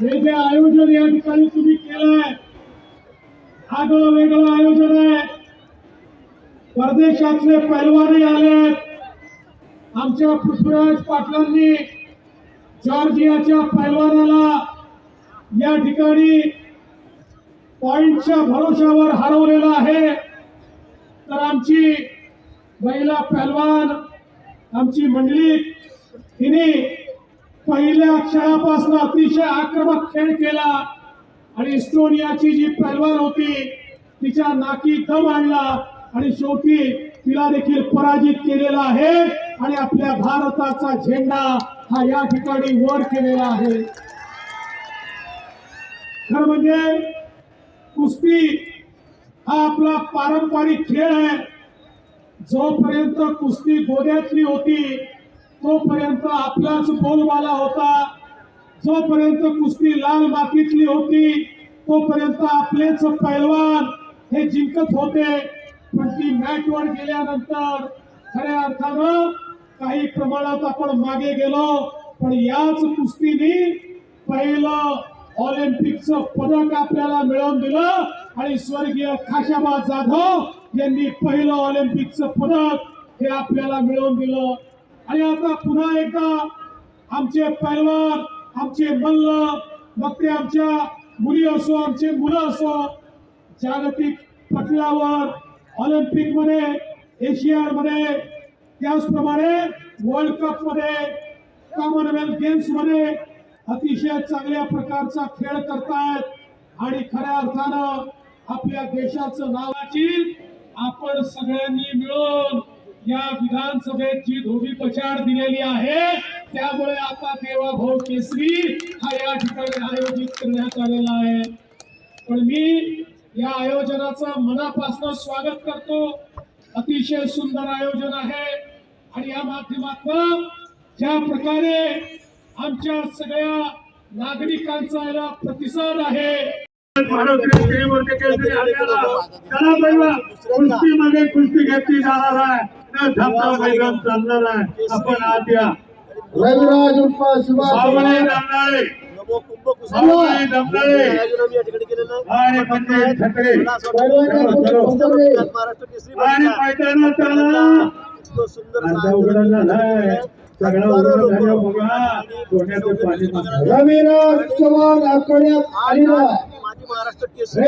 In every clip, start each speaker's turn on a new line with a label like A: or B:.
A: हे जे आयोजन या ठिकाणी तुम्ही केलंय आगळं वेगळं आयोजन आहे परदेशातले पैलवानही आलेत आमच्या पृथ्वीराज पाटलांनी जॉर्जियाच्या पैलवानाला या ठिकाणी पॉइंटच्या भरोशावर हरवलेलं आहे. तर आमची महिला पहलवान आमची मंडळी हिने पहिल्या क्षणापासून अतिशय आक्रमक खेळ केला. आणि इस्टोनियाची जी पहलवान होती तिच्या नाकी दम आणला. आणि शेवटी तिला देखील पराजित केलेला आहे. आणि आपल्या भारताचा झेंडा हा या ठिकाणी वर केलेला आहे. खरं म्हणजे कुस्ती हा आपला पारंपरिक खेळ आहे. जोपर्यंत कुस्ती गोद्यातली होती तोपर्यंत आपलाच बोलबाला होता. जोपर्यंत कुस्ती लाल मातीतली होती तोपर्यंत आपलेच पैलवान हे जिंकत होते. पण ती मॅटवर गेल्यानंतर खऱ्या अर्थानं काही प्रमाणात आपण मागे गेलो. पण याच कुस्तीने पहिलं ऑलिम्पिकचं पदक आपल्याला मिळवून दिलं आणि स्वर्गीय खाशाबा जाधव यांनी पहिलं ऑलिम्पिकचं पदक हे आपल्याला मिळवून दिलं. आणि आता पुन्हा एकदा आमचे पैलवान आमचे मल्ल मग ते आमच्या मुली असो आमचे मुलं असो जागतिक पटलावर ऑलिम्पिकमध्ये मध्ये त्याचप्रमाणे वर्ल्ड कपमध्ये कॉमनवेल्थ गेम्समध्ये अतिशय चांगल्या प्रकारचा खेळ करतायत. आणि खऱ्या अर्थानं आपल्या देशाचं नावाची आपण सगळ्यांनी मिळून या विधानसभेची धोबी पछाड दिलेली आहे त्यामुळे आता देवाभाऊ केसरी हा या ठिकाणी आयोजित करण्यात आलेला आहे. पण मी या आयोजनाचं मनापासून स्वागत करतो. अतिशय सुंदर आयोजन आहे. आणि या माध्यमातून ज्या प्रकारे आमच्या सगळ्या नागरिकांचा याला प्रतिसाद आहे कुस्तीमध्ये कुस्ती घेतली जाणार आहे. न धमका मैदान चालणार आहे. आपण आत या.
B: रविराज उर्फ शिवाजी.
A: आणि पंचायत आणि मैदानात आला.
B: रविराज चव्हाण
C: आज
B: आलेला
C: महाराष्ट्र केसरी.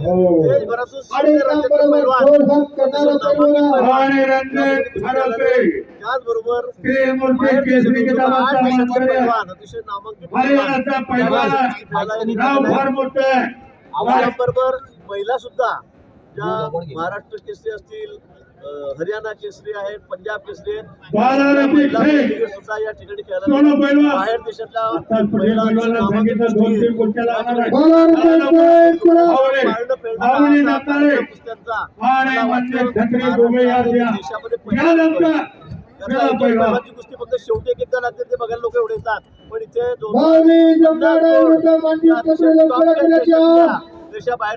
A: हो.
C: देशभरातून त्याचबरोबर अतिशय नामांकित महिला सुद्धा ज्या महाराष्ट्र केसरी असतील हरियाणा केसरी आहेत पंजाब केसरी आहेत सुद्धा या ठिकाणी खेळायला. बाहेर देशातल्या
A: गोष्टी म्हणजे
C: फक्त शेवटी एकदा लागते ते बघायला लोक एवढे येतात पण इथे देशाबाहेर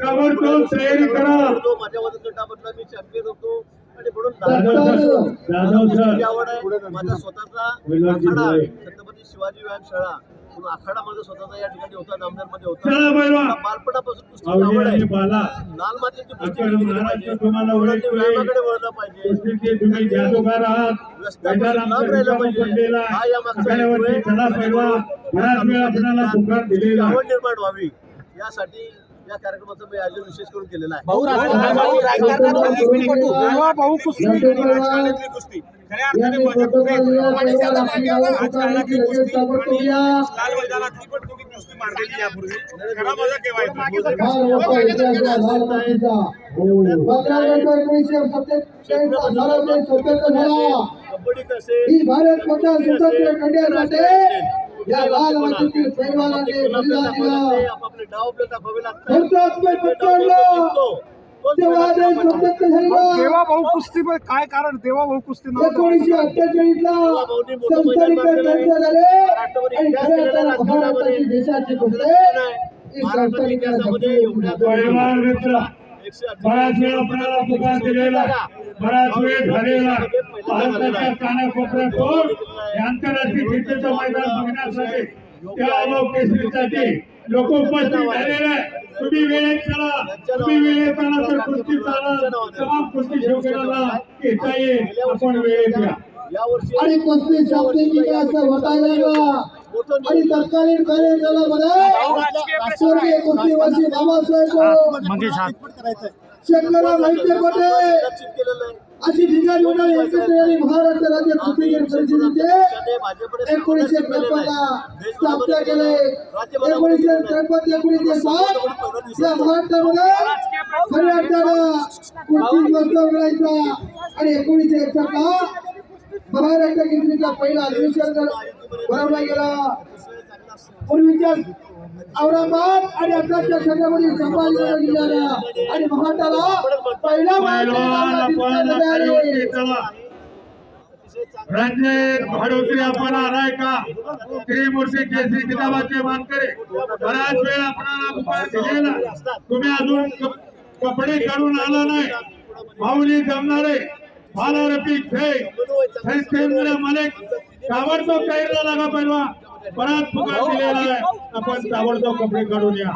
A: ताबडतोब तयारी करा.
C: माझ्या वजन गटामधला मी चॅम्पियन होतो. आणि म्हणून आवड आहे माझा स्वतःचा शिवाजी व्यायाम शाळा म्हणून आखाडा माझा स्वतःचा या ठिकाणी होता नामनेरमध्ये होता बालपणापासून
A: आवळे
C: आवड आहे. लाल मातीची
A: ओळखतोय.
C: व्यायामाकडे वळलं पाहिजे.
A: आपल्याला पुकार दिलेला
C: आवड निर्माण व्हावी. यासाठी या कार्यक्रमाचं मी आयोजन विशेष करून केलेलं आहे.
D: भाऊ कुस्ती
B: राजकारणातली कुस्ती. खऱ्या अर्थाने लगेच ताबडतोब या.
E: लाल मैदानातली पण तुम्ही कुस्ती मारलेली यापूर्वी. खरा मजा केव्हा
C: कबड्डीत असेल
B: ही भारत या लाल बलिदान दिलं
D: देवा भाऊ कुस्ती पण काय कारण? देवा भाऊ कुस्ती नाव
B: एकोणीसशे अठ्ठेचाळीस ला संस्थानिक चर्चा झाले. आणि खऱ्या अर्थानं भारताची देशाची गोष्ट ही संस्थानिक
F: वेळ आपल्याला पुकार दिलेला बराच वेळ झालेला भारताच्या कानाकोपऱ्यातून आंतरराष्ट्रीय क्रिकेटचं मैदान बघण्यासाठी त्या अलोक केसरीसाठी लोक उपस्थित झालेले आहे तुम्ही वेळेत चला. तुम्ही वेळेत आला तर कुस्ती चाला तमाम कुस्ती शौकीनाला येता येईल. आपण वेळेत या.
B: आणि कुस्ती शाब्दिक होता लागला. आणि तत्कालीन कार्यक्रमामध्ये स्वर्गीय बाबासाहेब
C: लक्षित केलेलं आहे
B: अशी ठिकाणी होणारी एकत्र महाराष्ट्र राज्य कुस्तीगीर परिषदेचे एकोणीसशे त्रेपन्नला स्थापना केले. एकोणीसशे त्रेपन्न एकोणीसशे साठ या महाराष्ट्रामध्ये खऱ्या अर्थानं कुस्ती दिवस करायचा आणि एकोणीसशे एकसष्टला महाराष्ट्र केसरीचा पहिला अधिवेशन भरवला गेला. पूर्वीच्या औरंगाबाद आणि आताच्या छत्रपती संभाजीनगर जिल्ह्याला आणि महाराष्ट्राला पहिला
F: पैलवान आपण रणजित भाडोत्री आपण आलाय का? त्रिमूर्ती केसरी किताबाचे मानकरी. बराच वेळ आपणाला दिलेला. तुम्ही अजून कपडे काढून आला नाही. माऊली जमणारे. शेख सैतेंद्र मलिक ताबडतोब तयारीला लागा पहिला बराच पुकार दिलेला आहे. आपण ताबडतोब कपडे काढून या.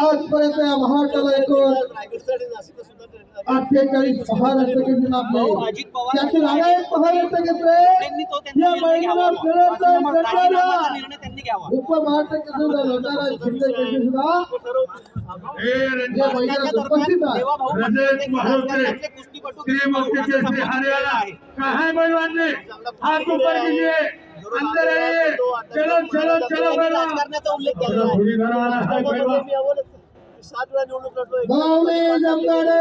B: आजपर्यंत या महाराष्ट्राला एकूण अठ्ठेचाळीस महाराष्ट्र केसरी आपले त्यातील अनेक महाराष्ट्र केसरी या महिन्याला फिरत उपमहाराष्ट्र लढणारा केसरी सुद्धा
F: हे हरियाणा कहाँ है भगवान जी हाथ ऊपर कीजिए अंदर आइए चलो चलो चलो है
C: सात वेळा निवडणूक लढलोय
B: आपल्याला